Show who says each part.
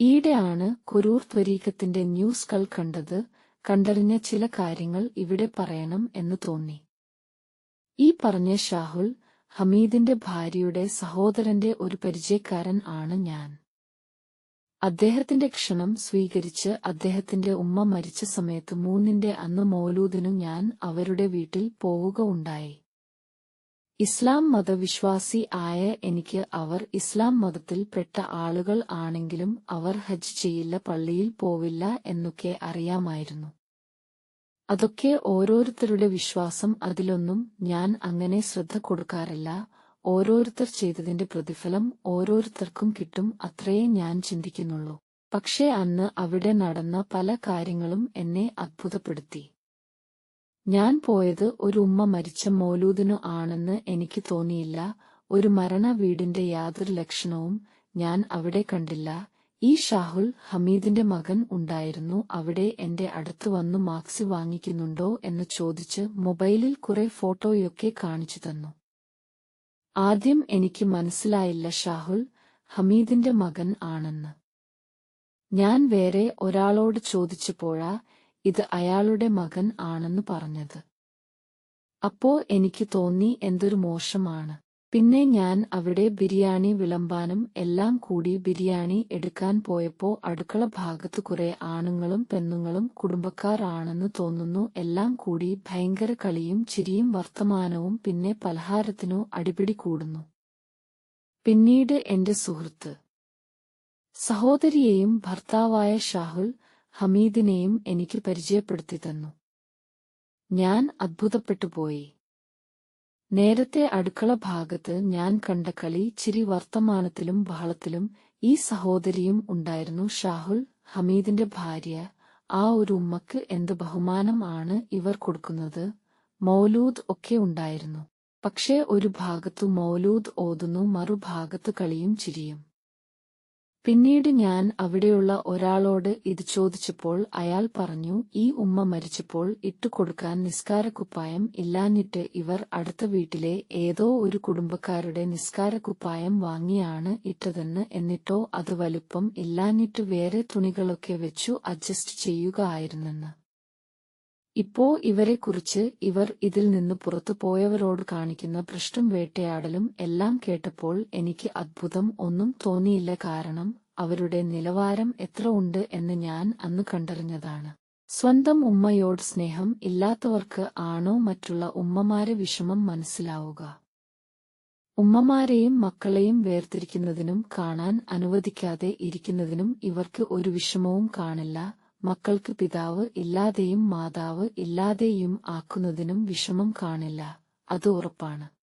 Speaker 1: ഈയിടെയാണ് കുരൂർ ത്വരീഖത്തിന്റെ ന്യൂസുകൾ കണ്ടത്. കണ്ടറിഞ്ഞ ചില കാര്യങ്ങൾ ഇവിടെ പറയണം എന്ന് തോന്നി. ഈ പറഞ്ഞ ഷാഹുൽ ഹമീദിന്റെ ഭാര്യയുടെ സഹോദരന്റെ ഒരു പരിചയക്കാരൻ ആണ് ഞാൻ. അദ്ദേഹത്തിന്റെ ക്ഷണം സ്വീകരിച്ച് അദ്ദേഹത്തിന്റെ ഉമ്മ മരിച്ച സമയത്ത് മൂന്നിന്റെ അന്ന് മൗലൂദിനു ഞാൻ അവരുടെ വീട്ടിൽ പോവുക ഉണ്ടായി. ഇസ്ലാം മതവിശ്വാസി ആയ എനിക്ക് അവർ ഇസ്ലാം മതത്തിൽപ്പെട്ട ആളുകൾ ആണെങ്കിലും അവർ ഹജ്ജ് ചെയ്യില്ല പള്ളിയിൽ പോവില്ല എന്നൊക്കെ അറിയാമായിരുന്നു. അതൊക്കെ ഓരോരുത്തരുടെ വിശ്വാസം അതിലൊന്നും ഞാൻ അങ്ങനെ ശ്രദ്ധ കൊടുക്കാറില്ല. ഓരോരുത്തർ ചെയ്തതിന്റെ പ്രതിഫലം ഓരോരുത്തർക്കും കിട്ടും അത്രയേ ഞാൻ ചിന്തിക്കുന്നുള്ളൂ. പക്ഷേ അന്ന് അവിടെ നടന്ന പല കാര്യങ്ങളും എന്നെ അത്ഭുതപ്പെടുത്തി. ഞാൻ പോയത് ഒരു ഉമ്മ മരിച്ച മൗലൂദിനു ആണെന്ന് എനിക്ക് തോന്നിയില്ല. ഒരു മരണ വീടിന്റെ യാതൊരു ലക്ഷണവും ഞാൻ അവിടെ കണ്ടില്ല. ഈ ഷാഹുൽ ഹമീദിന്റെ മകൻ ഉണ്ടായിരുന്നു. അവിടെ എന്റെ അടുത്ത് വന്നു മാക്സി വാങ്ങിക്കുന്നുണ്ടോ എന്ന് ചോദിച്ച് മൊബൈലിൽ കുറെ ഫോട്ടോയൊക്കെ കാണിച്ചു തന്നു. ആദ്യം എനിക്ക് മനസ്സിലായില്ല ഷാഹുൽ ഹമീദിന്റെ മകൻ ആണെന്ന്. ഞാൻ വേറെ ഒരാളോട് ചോദിച്ചപ്പോഴാ ഇത് അയാളുടെ മകൻ ആണെന്ന് പറഞ്ഞത്. അപ്പോ എനിക്ക് തോന്നി എന്തൊരു മോശമാണ്. പിന്നെ ഞാൻ അവിടെ ബിരിയാണി വിളമ്പാനും എല്ലാം കൂടി ബിരിയാണി എടുക്കാൻ പോയപ്പോ അടുക്കള ഭാഗത്ത് കുറെ ആണുങ്ങളും പെണ്ണുങ്ങളും കുടുംബക്കാരാണെന്ന് തോന്നുന്നു. എല്ലാം കൂടി ഭയങ്കര കളിയും ചിരിയും വർത്തമാനവും പിന്നെ പലഹാരത്തിനോ അടിപിടി കൂടുന്നു. പിന്നീട് എന്റെ സുഹൃത്ത്. സഹോദരിയെയും ഭർത്താവായ ഷാഹുൽ ഹമീദിനെയും എനിക്ക് പരിചയപ്പെടുത്തി തന്നു. ഞാൻ അത്ഭുതപ്പെട്ടുപോയി. നേരത്തെ അടുക്കള ഭാഗത്ത് ഞാൻ കണ്ട കളി ചിരി വർത്തമാനത്തിലും ബഹളത്തിലും ഈ സഹോദരിയും ഉണ്ടായിരുന്നു ഷാഹുൽ ഹമീദിന്റെ ഭാര്യ. ആ ഒരു ഉമ്മക്ക് എന്ത് ബഹുമാനം ആണ് ഇവർ കൊടുക്കുന്നത്? മൗലൂദ് ഒക്കെ ഉണ്ടായിരുന്നു. പക്ഷേ ഒരു ഭാഗത്തു മൗലൂദ് ഓതുന്നു മറുഭാഗത്ത് കളിയും ചിരിയും. പിന്നീട് ഞാൻ അവിടെയുള്ള ഒരാളോട് ഇത് ചോദിച്ചപ്പോൾ അയാൾ പറഞ്ഞു ഈ ഉമ്മ മരിച്ചപ്പോൾ ഇട്ടുകൊടുക്കാൻ നിസ്കാരക്കുപ്പായം ഇല്ലാഞ്ഞിട്ട് ഇവർ അടുത്ത വീട്ടിലെ ഏതോ ഒരു കുടുംബക്കാരുടെ നിസ്കാരക്കുപ്പായം വാങ്ങിയാണ് ഇട്ടതെന്ന് എന്നിട്ടോ അത് വലുപ്പം ഇല്ലാഞ്ഞിട്ട് വേറെ തുണികളൊക്കെ വെച്ചു അഡ്ജസ്റ്റ് ചെയ്യുക ആയിരുന്നെന്ന്. ഇപ്പോ ഇവരെക്കുറിച്ച് ഇവർ ഇതിൽ നിന്ന് പുറത്തു പോയവരോട് കാണിക്കുന്ന ഭ്രഷ്ടും വേട്ടയാടലും എല്ലാം കേട്ടപ്പോൾ എനിക്ക് അത്ഭുതം ഒന്നും തോന്നിയില്ല കാരണം അവരുടെ നിലവാരം എത്ര ഉണ്ട് എന്ന് ഞാൻ അന്ന് കണ്ടറിഞ്ഞതാണ്. സ്വന്തം ഉമ്മയോട് സ്നേഹം ഇല്ലാത്തവർക്ക് ആണോ മറ്റുള്ള ഉമ്മമാരെ വിഷമം മനസ്സിലാവുക? ഉമ്മമാരെയും മക്കളെയും വേർതിരിക്കുന്നതിനും കാണാൻ അനുവദിക്കാതെ ഇരിക്കുന്നതിനും ഇവർക്ക് ഒരു വിഷമവും കാണില്ല മക്കൾക്ക് പിതാവ് ഇല്ലാതെയും മാതാവ് ഇല്ലാതെയും ആക്കുന്നതിനും വിഷമം കാണില്ല. അത് ഉറപ്പാണ്.